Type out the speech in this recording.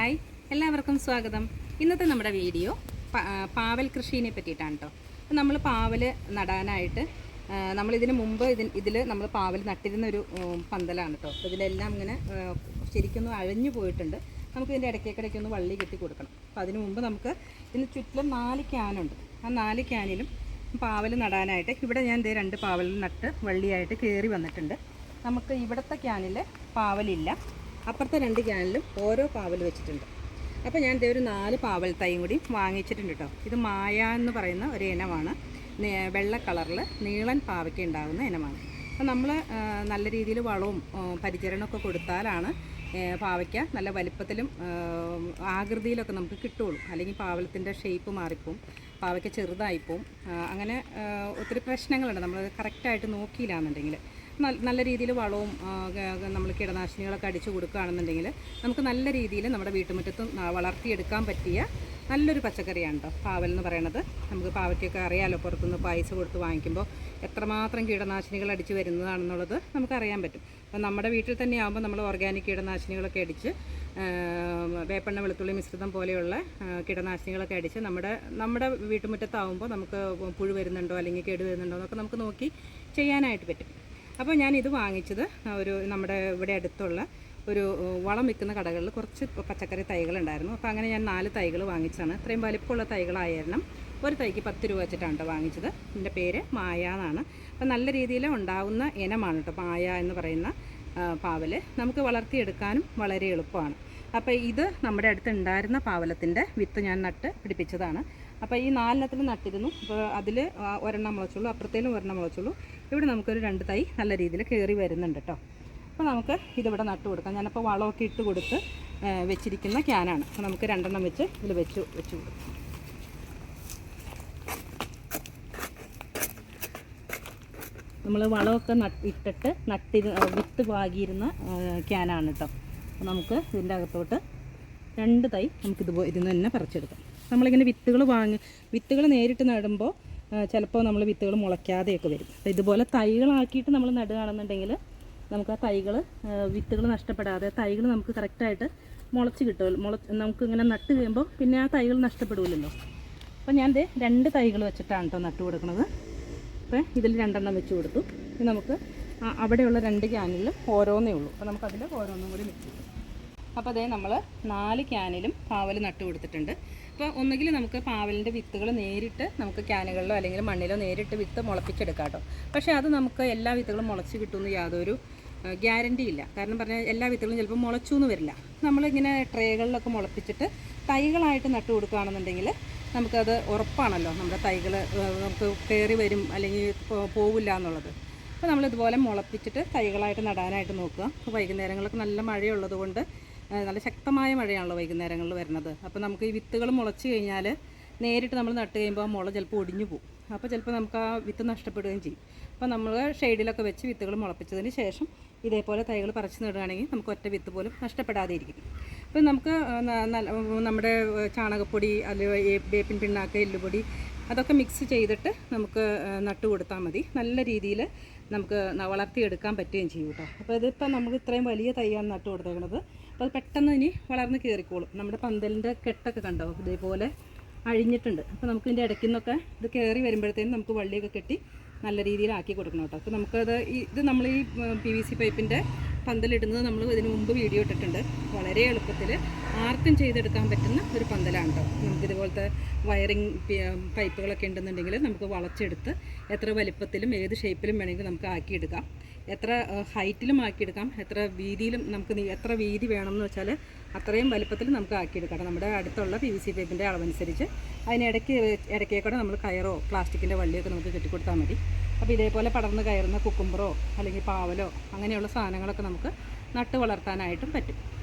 Hi. എല്ലാവർക്കും സ്വാഗതം. ഇന്നത്തെ നമ്മുടെ വീഡിയോ പാവൽ കൃഷിയെ പറ്റിയിട്ടാണ് കേട്ടോ നമ്മൾ പാവൽ നടാനായിട്ട് നമ്മൾ നമ്മളിതിന് മുമ്പ് ഇതിന് ഇതിൽ നമ്മൾ പാവൽ നട്ടിരുന്ന ഒരു പന്തലാണ് കേട്ടോ അപ്പോൾ ഇതിലെല്ലാം ഇങ്ങനെ ശരിക്കും അഴഞ്ഞു പോയിട്ടുണ്ട്. നമുക്ക് ഇതിന്റെ ഇടയ്ക്കേക്കിടയ്ക്ക് ഒന്ന് വള്ളി കെട്ടി കൊടുക്കണം. അപ്പോൾ അതിന് മുമ്പ് നമുക്ക് ഇതിന് ചുറ്റിലും നാല് ക്യാനുണ്ട് ആ നാല് ക്യാനിലും പാവൽ നടാനായിട്ട് ഇവിടെ ഞാൻ ഇതേ രണ്ട് പാവൽ നട്ട് വള്ളിയായിട്ട് കയറി വന്നിട്ടുണ്ട്. നമുക്ക് ഇവിടുത്തെ ക്യാനിൽ പാവലില്ല. അപ്പുറത്തെ രണ്ട് ക്യാനിലും ഓരോ പാവൽ വെച്ചിട്ടുണ്ട്. അപ്പോൾ ഞാൻ ഒരു നാല് പാവൽ തൈയും കൂടി വാങ്ങിച്ചിട്ടുണ്ട് കേട്ടോ ഇത് മായ എന്ന് പറയുന്ന ഒരു ഇനമാണ്. വെള്ള കളറിൽ നീളൻ പാവയ്ക്ക് ഉണ്ടാകുന്ന ഇനമാണ്. അപ്പോൾ നമ്മൾ നല്ല രീതിയിൽ വളവും പരിചരണമൊക്കെ കൊടുത്താലാണ് പാവയ്ക്ക നല്ല വലിപ്പത്തിലും ആകൃതിയിലൊക്കെ നമുക്ക് കിട്ടുള്ളൂ. അല്ലെങ്കിൽ പാവലത്തിന്റെ ഷേപ്പ് മാറിപ്പോവും. പാവയ്ക്ക ചെറുതായിപ്പോവും. അങ്ങനെ ഒത്തിരി പ്രശ്നങ്ങളുണ്ട്. നമ്മൾ കറക്റ്റായിട്ട് നോക്കിയില്ലാന്നുണ്ടെങ്കിൽ നൽ- നല്ല രീതിയിൽ വളവും നമ്മൾ കീടനാശിനികളൊക്കെ അടിച്ചു കൊടുക്കുകയാണെന്നുണ്ടെങ്കിൽ നമുക്ക് നല്ല രീതിയിൽ നമ്മുടെ വീട്ടുമുറ്റത്ത് വളർത്തിയെടുക്കാൻ പറ്റിയ നല്ലൊരു പച്ചക്കറിയാണ് കേട്ടോ പാവൽ എന്ന് പറയണത്. നമുക്ക് പാവറ്റിയൊക്കെ അറിയാമല്ലോ പുറത്തുനിന്ന് പൈസ കൊടുത്ത് വാങ്ങിക്കുമ്പോൾ എത്രമാത്രം കീടനാശിനികൾ അടിച്ച് വരുന്നതാണെന്നുള്ളത് നമുക്കറിയാൻ പറ്റും. അപ്പോൾ നമ്മുടെ വീട്ടിൽ തന്നെ ആകുമ്പോൾ നമ്മൾ ഓർഗാനിക് കീടനാശിനികളൊക്കെ അടിച്ച് വേപ്പെണ്ണ വെളുത്തുള്ളി മിശ്രിതം പോലെയുള്ള കീടനാശിനികളൊക്കെ അടിച്ച് നമ്മുടെ നമ്മുടെ വീട്ടുമുറ്റത്താവുമ്പോൾ നമുക്ക് പുഴു വരുന്നുണ്ടോ അല്ലെങ്കിൽ കേട് വരുന്നുണ്ടോ എന്നൊക്കെ നമുക്ക് നോക്കി ചെയ്യാനായിട്ട് പറ്റും. അപ്പോൾ ഞാൻ ഇത് വാങ്ങിച്ചത് ഒരു നമ്മുടെ ഇവിടെ അടുത്തുള്ള ഒരു വളം വിൽക്കുന്ന കടകളിൽ കുറച്ച് പച്ചക്കറി തൈകളുണ്ടായിരുന്നു അപ്പോൾ അങ്ങനെ ഞാൻ നാല് തൈകൾ വാങ്ങിച്ചതാണ്. ഇത്രയും വലിപ്പമുള്ള തൈകളായിരുന്നു. ഒരു തൈക്ക് പത്ത് രൂപ വെച്ചിട്ടാണ് വാങ്ങിച്ചത്. എന്റെ പേര് മായ എന്നാണ് അപ്പോൾ നല്ല രീതിയിൽ ഉണ്ടാകുന്ന ഇനമാണ് കേട്ടോ മായ എന്ന് പറയുന്ന ആ, പാവൽ നമുക്ക് വളർത്തിയെടുക്കാനും വളരെ എളുപ്പമാണ്. അപ്പോൾ ഇത് നമ്മുടെ അടുത്ത് ഉണ്ടായിരുന്ന പാവലത്തിന്റെ വിത്ത് ഞാൻ നട്ട് പിടിപ്പിച്ചതാണ്. അപ്പോൾ ഈ നാലെണ്ണത്തിൽ നട്ടിരുന്നു. അപ്പോൾ അതിൽ ഒരെണ്ണം മുളച്ചുള്ളൂ അപ്പുറത്തേലും ഒരെണ്ണം മുളച്ചുള്ളൂ. ഇവിടെ നമുക്കൊരു രണ്ട് തൈ നല്ല രീതിയിൽ കയറി വരുന്നുണ്ട് കേട്ടോ അപ്പോൾ നമുക്ക് ഇതിവിടെ നട്ട് കൊടുക്കാം. ഞാനപ്പോൾ വളമൊക്കെ ഇട്ട് കൊടുത്ത് വെച്ചിരിക്കുന്ന ക്യാനാണ്. അപ്പോൾ നമുക്ക് രണ്ടെണ്ണം വെച്ച് ഇതിൽ വെച്ച് വെച്ച് കൊടുക്കാം. നമ്മൾ വളമൊക്കെ നട്ട് ഇട്ടിട്ട് നട്ടിരു വിത്ത് പാകിയിരുന്ന ക്യാനാണ് കേട്ടോ അപ്പോൾ നമുക്ക് ഇതിന്റെ അകത്തോട്ട് രണ്ട് തൈ നമുക്ക് ഇതിൽ നിന്ന് തന്നെ പറിച്ചെടുക്കാം. നമ്മളിങ്ങനെ വിത്തുകൾ വാങ്ങി വിത്തുകൾ നേരിട്ട് നടുമ്പോൾ ചിലപ്പോൾ നമ്മൾ വിത്തുകൾ മുളയ്ക്കാതെയൊക്കെ വരും. അപ്പോൾ ഇതുപോലെ തൈകളാക്കിയിട്ട് നമ്മൾ നടുകയാണെന്നുണ്ടെങ്കിൽ നമുക്ക് ആ തൈകൾ വിത്തുകൾ നഷ്ടപ്പെടാതെ തൈകൾ നമുക്ക് കറക്റ്റായിട്ട് മുളച്ച് കിട്ടുമല്ലോ മുള നമുക്ക് ഇങ്ങനെ നട്ട് കഴിയുമ്പോൾ പിന്നെ ആ തൈകൾ നഷ്ടപ്പെടില്ലല്ലോ അപ്പോൾ ഞാൻ രണ്ട് തൈകൾ വെച്ചിട്ടാണ് കേട്ടോ നട്ട് കൊടുക്കുന്നത് അപ്പോൾ ഇതിൽ രണ്ടെണ്ണം വെച്ച് കൊടുത്തു. ഇനി നമുക്ക് അവിടെയുള്ള രണ്ട് ക്യാനിലും ഓരോന്നേ ഉള്ളൂ. അപ്പോൾ നമുക്കതിൽ ഓരോന്നും കൂടി മിക്സ് അപ്പോൾ അതേ നമ്മൾ നാല് ക്യാനിലും പാവൽ നട്ട് കൊടുത്തിട്ടുണ്ട്. അപ്പോൾ ഒന്നുകിൽ നമുക്ക് പാവലിന്റെ വിത്തുകൾ നേരിട്ട് നമുക്ക് ക്യാനുകളിലോ അല്ലെങ്കിൽ മണ്ണിലോ നേരിട്ട് വിത്ത് മുളപ്പിച്ചെടുക്കാം കേട്ടോ. പക്ഷേ അത് നമുക്ക് എല്ലാ വിത്തുകളും മുളച്ച് കിട്ടുമെന്ന് യാതൊരു ഗ്യാരണ്ടി ഇല്ല. കാരണം പറഞ്ഞാൽ എല്ലാ വിത്തുകളും ചിലപ്പോൾ മുളച്ചു എന്ന് വരില്ല. നമ്മളിങ്ങനെ ട്രേകളിലൊക്കെ മുളപ്പിച്ചിട്ട് തൈകളായിട്ട് നട്ട് കൊടുക്കുകയാണെന്നുണ്ടെങ്കിൽ നമുക്കത് ഉറപ്പാണല്ലോ. നമ്മുടെ തൈകൾ നമുക്ക് കയറി വരും അല്ലെങ്കിൽ പോവില്ല എന്നുള്ളത്. അപ്പോൾ നമ്മൾ ഇതുപോലെ മുളപ്പിച്ചിട്ട് തൈകളായിട്ട് നടാനായിട്ട് നോക്കുക. അപ്പോൾ വൈകുന്നേരങ്ങളൊക്കെ നല്ല മഴയുള്ളത് കൊണ്ട് നല്ല ശക്തമായ മഴയാണല്ലോ വൈകുന്നേരങ്ങളിൽ വരുന്നത്. അപ്പോൾ നമുക്ക് ഈ വിത്തുകൾ മുളച്ച് കഴിഞ്ഞാൽ നേരിട്ട് നമ്മൾ നട്ട് കഴിയുമ്പോൾ ആ മുള ചിലപ്പോൾ ഒടിഞ്ഞു പോകും. അപ്പോൾ ചിലപ്പോൾ നമുക്ക് ആ വിത്ത് നഷ്ടപ്പെടുകയും ചെയ്യും. അപ്പോൾ നമ്മൾ ഷെയ്ഡിലൊക്കെ വെച്ച് വിത്തുകൾ മുളപ്പിച്ചതിന് ശേഷം ഇതേപോലെ തൈകൾ പറിച്ച് നടുകയാണെങ്കിൽ നമുക്ക് ഒറ്റ വിത്ത് പോലും നഷ്ടപ്പെടാതെ ഇരിക്കും അപ്പം നമുക്ക് നമ്മുടെ ചാണകപ്പൊടി അല്ലെങ്കിൽ വേപ്പിൻ പിണ്ണാക്ക് എല്ലുപൊടി അതൊക്കെ മിക്സ് ചെയ്തിട്ട് നമുക്ക് നട്ട് കൊടുത്താൽ മതി. നല്ല രീതിയിൽ നമുക്ക് വളർത്തിയെടുക്കാൻ പറ്റുകയും ചെയ്യും കേട്ടോ. അപ്പോൾ ഇതിപ്പോൾ നമുക്ക് ഇത്രയും വലിയ തൈയാണ് നട്ട് കൊടുത്തേക്കുന്നത് അപ്പോൾ അത് പെട്ടെന്ന് ഇനി വളർന്ന് കയറിക്കോളും. നമ്മുടെ പന്തലിന്റെ കെട്ടൊക്കെ കണ്ടോ? ഇതേപോലെ അഴിഞ്ഞിട്ടുണ്ട്. അപ്പോൾ നമുക്ക് ഇതിന്റെ ഇടയ്ക്ക് ഇത് കയറി വരുമ്പോഴത്തേനും നമുക്ക് വള്ളിയൊക്കെ കെട്ടി നല്ല രീതിയിൽ ആക്കി കൊടുക്കണം കേട്ടോ. അപ്പോൾ നമുക്കത് ഇത് നമ്മൾ ഈ പി വി സി പൈപ്പിന്റെ പന്തലിടുന്നത് നമ്മൾ ഇതിനു മുമ്പ് വീഡിയോ ഇട്ടിട്ടുണ്ട്. വളരെ എളുപ്പത്തിൽ ആർക്കും ചെയ്തെടുക്കാൻ പറ്റുന്ന ഒരു പന്തലാണ് കേട്ടോ നമുക്ക് ഇതുപോലത്തെ വയറിങ് പൈപ്പുകളൊക്കെ ഉണ്ടെന്നുണ്ടെങ്കിൽ നമുക്ക് വളച്ചെടുത്ത് എത്ര വലിപ്പത്തിലും ഏത് ഷേപ്പിലും വേണമെങ്കിൽ നമുക്ക് ആക്കിയെടുക്കാം. എത്ര ഹൈറ്റിലും ആക്കിയെടുക്കാം. എത്ര വീതിയിലും നമുക്ക് എത്ര വീതി വേണമെന്ന് വെച്ചാൽ അത്രയും വലിപ്പത്തിൽ നമുക്ക് ആക്കിയെടുക്കാം. നമ്മുടെ അടുത്തുള്ള പി വി സി പൈപ്പിന്റെ അളവനുസരിച്ച് അതിനിടയ്ക്ക് ഇടയ്ക്കേക്കൂടെ നമ്മൾ കയറോ പ്ലാസ്റ്റിക്കിന്റെ വള്ളിയൊക്കെ നമുക്ക് കെട്ടിക്കൊടുത്താൽ മതി. അപ്പോൾ ഇതേപോലെ പടർന്ന് കയറുന്ന കുക്കുമ്പറോ അല്ലെങ്കിൽ പാവലോ അങ്ങനെയുള്ള സാധനങ്ങളൊക്കെ നമുക്ക് നട്ട് വളർത്താനായിട്ടും പറ്റും.